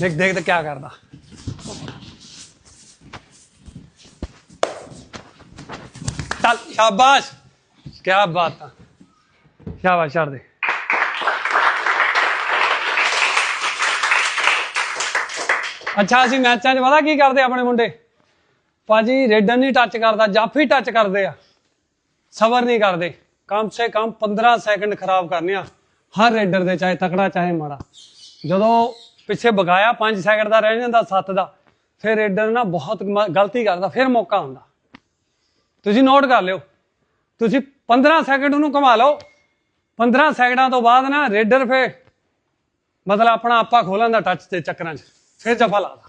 ਦੇਖ ਦੇਖ ਤੇ ਕੀ ਕਰਦਾ। ਚੱਲ, ਸ਼ਾਬਾਸ਼। ਕੀ ਬਾਤ ਆ। ਸ਼ਾਬਾਸ਼, ਛੱਡ ਦੇ। ਅੱਛਾ, ਅਸੀਂ ਮੈਚਾਂ 'ਚ ਪਤਾ ਕੀ ਕਰਦੇ ਆਪਣੇ ਮੁੰਡੇ? ਭਾਜੀ ਰੇਡਰ ਨਹੀਂ ਟੱਚ ਕਰਦਾ ਜਾਫੀ ਟੱਚ ਕਰਦੇ ਆ। ਸਬਰ ਨਹੀਂ ਕਰਦੇ। ਕਮ ਸੇ ਕਮ 15 ਸੈਕਿੰਡ ਖਰਾਬ ਕਰਨੇ ਆ। ਹਰ ਰੇਡਰ ਦੇ, ਚਾਹੇ ਤਕੜਾ, ਚਾਹੇ ਮਾੜਾ। ਜਦੋਂ ਪਿੱਛੇ ਬਗਾਇਆ 5 ਸੈਕਿੰਡ ਦਾ ਰਹਿ ਜਾਂਦਾ 7 ਦਾ। ਫਿਰ ਰੇਡਰ ਨਾ ਬਹੁਤ ਗਲਤੀ ਕਰਦਾ, ਫਿਰ ਮੌਕਾ ਹੁੰਦਾ ਤੁਸੀਂ ਨੋਟ ਕਰ ਲਿਓ। ਤੁਸੀਂ 15 ਸੈਕਿੰਡ ਉਹਨੂੰ ਘੁਮਾ ਲਓ। 15 ਸੈਕਿੰਡਾਂ ਤੋਂ ਬਾਅਦ ਨਾ ਰੇਡਰ ਫੇ ਮਤਲਬ ਆਪਣਾ ਆਪਾ ਖੋਲਣ ਦਾ ਟੱਚ ਦੇ ਚੱਕਰਾਂ 'ਚ। ਫਿਰ ਜਫਾ ਲਾਦਾ